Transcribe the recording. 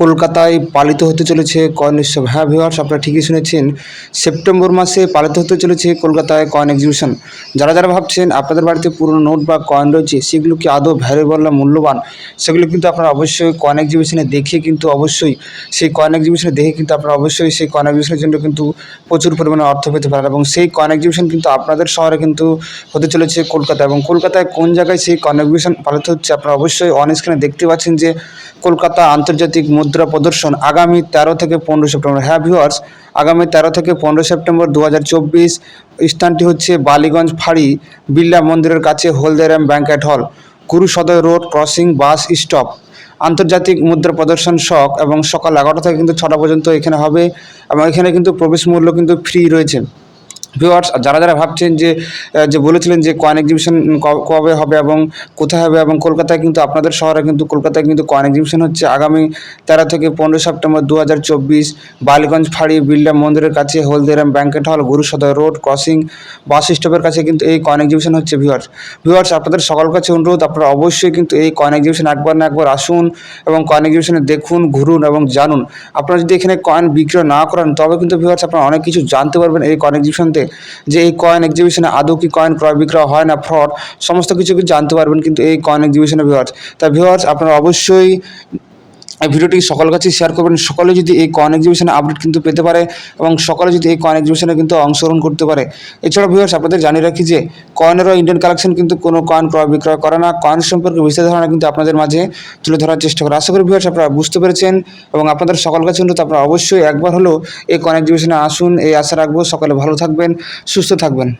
কলকাতায় পালিত হতে চলেছে কয়েন উৎসব। হ্যাঁ ভিওয়ার্স আপনারা ঠিকই শুনেছেন, সেপ্টেম্বর মাসে পালিত হতে চলেছে কলকাতায় কয়েন এক্সিবিশন যারা যারা ভাবছেন আপনাদের বাড়িতে পুরনো নোট বা কয়েন রয়েছে, সেগুলো কি আদৌ ভ্যালুয়েবল না মূল্যবান? সেগুলো কিন্তু আপনারা অবশ্যই কয়েন এক্সিবিশনে দেখে কিন্তু অবশ্যই, সেই কয়েন এক্সিবিশনে দেখে কিন্তু আপনারা অবশ্যই সেই কয়েন এক্সিবিশনের জন্য কিন্তু প্রচুর পরিমাণে অর্থ পেতে পারেন। এবং সেই কয়েন এক্সিবিশন কিন্তু আপনাদের শহরে কিন্তু হতে চলেছে কলকাতা এবং কলকাতায় কোন জায়গায় সেই কয়েন এক্সিবিশন পালিত হচ্ছে, আপনারা অবশ্যই অন স্ক্রিনে দেখতে পাচ্ছেন যে কলকাতা আন্তর্জাতিক মুদ্রা প্রদর্শন আগামী তেরো থেকে পনেরো সেপ্টেম্বর। হ্যাঁ ভিউয়ার্স আগামী তেরো থেকে পনেরো সেপ্টেম্বর দু হাজার চব্বিশ স্থানটি হচ্ছে বালিগঞ্জ ফাঁড়ি বিড়লা মন্দিরের কাছে হলদেরাম ব্যাঙ্কেট হল Guru Saday road crossing bus stop. আন্তর্জাতিক মুদ্রা প্রদর্শন শখ এবং সকাল এগারোটা থেকে কিন্তু ছটা পর্যন্ত এখানে হবে এবং এখানে কিন্তু প্রবেশ মূল্য কিন্তু ফ্রি রয়েছে। ভিউয়ার্স যারা যারা ভাবছেন যে যে বলেছিলেন যে কয়েন এক্সিবিশন কবে হবে এবং কোথায় হবে এবং কলকাতায় কিন্তু আপনাদের শহরে কিন্তু কলকাতায় কিন্তু কয়েন এক্সিবিশন হচ্ছে আগামী তেরো থেকে পনেরো সেপ্টেম্বর দু হাজার চব্বিশ বালিগঞ্জ ফাঁড়ি বিড়লা মন্দিরের কাছে হলদিরাম ব্যাঙ্কেট হল, গুরুসদয় রোড ক্রসিং বাস স্টপের কাছে কিন্তু এই কয়েন এক্সিবিশন হচ্ছে ভিউয়ার্স ভিউয়ার্স আপনাদের সকল কাছে অনুরোধ, আপনারা অবশ্যই কিন্তু এই কয়েন এক্সিবিশন একবার না একবার আসুন এবং কয়েন এক্সিবিশনে দেখুন, ঘুরুন এবং জানুন। আপনারা যদি এখানে কয়েন বিক্রয় না করেন, তবে কিন্তু ভিউয়ার্স আপনারা অনেক কিছু জানতে পারবেন এই কয়েন এক্সিবিশন থেকে যে এই কয়েন এক্সিবিশনে আদৌ কি কয়েন ক্রয় বিক্রয় হয় না ফ্রড সমস্ত কিছু জানতে পারবেন কিন্তু এই কয়েন এক্সিবিশনে ভিউয়ার্স তাই ভিউয়ার্স আপনারা অবশ্যই এই ভিডিওটি সকল কাছে শেয়ার করবেন। সকলে যদি এই কয়েন এক্সিবিশনে আপডেট কিন্তু পেতে পারে এবং সকলে যদি এই কয়েন এক্সিবিশনে কিন্তু অংশগ্রহণ করতে পারে। এছাড়া ভিউয়ার্স আপনাদের জানিয়ে রাখি যে কয়েনেরও ইন্ডিয়ান কালেকশন কিন্তু কোনো কয়েন ক্রয় বিক্রয় করে না। কয়েন সম্পর্কে বিস্তারিত ধারণা কিন্তু আপনাদের মাঝে তুলে ধরার চেষ্টা করে আশা করি ভিউয়ার্স আপনারা বুঝতে পেরেছেন এবং আপনাদের সকল কাছে অনুরোধ, আপনারা অবশ্যই একবার হলেও এই কয়েন এক্সিবিশনে আসুন। এই আশা রাখব সকলে ভালো থাকবেন, সুস্থ থাকবেন।